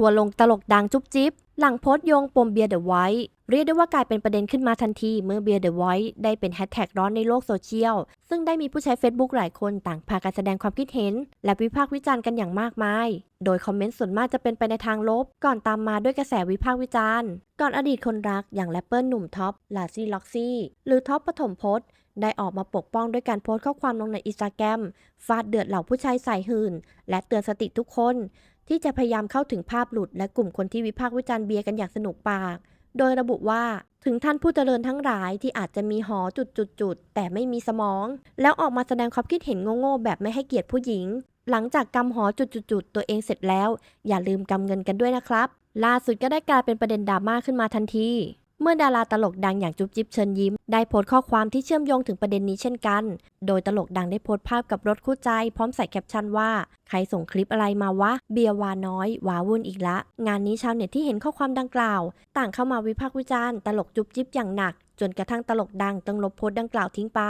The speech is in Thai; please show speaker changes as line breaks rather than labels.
ทัวลงตลกดังจุ๊บจิ๊บหลังโพสต์โยงปมเบียร์เดอะไวท์เรียกได้ว่ากลายเป็นประเด็นขึ้นมาทันที เมื่อเบียร์เดอะไวท์ได้เป็นแฮชแท็กร้อนในโลกโซเชียล ซึ่งได้มีผู้ใช้ Facebook หลายคนต่างพากันแสดงความคิดเห็น และวิพากษ์วิจารณ์กันอย่างมากมาย โดยคอมเมนต์ส่วนมากจะเป็นไปในทางลบ ก่อนตามมาด้วยกระแสวิพากษ์วิจารณ์ ก่อนอดีตคนรักอย่างแรปเปอร์หนุ่มท็อปลาซี่ล็อกซี่หรือท็อปปฐมพจน์ได้ออกมาปกป้องด้วยการโพสต์ข้อความลงในอินสตาแกรมฟาดเดือดเหล่าผู้ชายใส่หื่น และเตือนสติทุกคน ที่จะพยายามเข้าถึงภาพหลุด และกลุ่มคนที่วิพากษ์วิจารณ์เบียร์กันอย่างสนุกปาก โดยระบุว่าถึงท่านผู้เจริญทั้งหลายที่อาจจะมีหอจุดๆแต่ไม่มีสมอง แล้วออกมาแสดงความคิดเห็นโง่ๆแบบไม่ให้เกียรติผู้หญิง หลังจากกำหอจุดๆตัวเองเสร็จแล้ว อย่าลืมกำเงินกันด้วยนะครับ ล่าสุดก็ได้กลายเป็นประเด็นดราม่าขึ้นมาทันที เมื่อดาราตลกดังอย่างจุ๊บจิ๊บเชิญยิ้ม ได้โพสต์ข้อความที่เชื่อมโยงถึงประเด็นนี้เช่นกัน โดยตลกดังได้โพสต์ภาพกับรถคู่ใจ พร้อมใส่แคปชั่นว่า ใครส่งคลิปอะไรมาวะ เบียร์วาน้อย วาวุ่นอีกละ งานนี้ชาวเน็ตที่เห็นข้อความดังกล่าว ต่างเข้ามาวิพากษ์วิจารณ์ตลกจุ๊บจิ๊บอย่างหนัก จนกระทั่งตลกดังต้องลบโพสต์ดังกล่าวทิ้งไป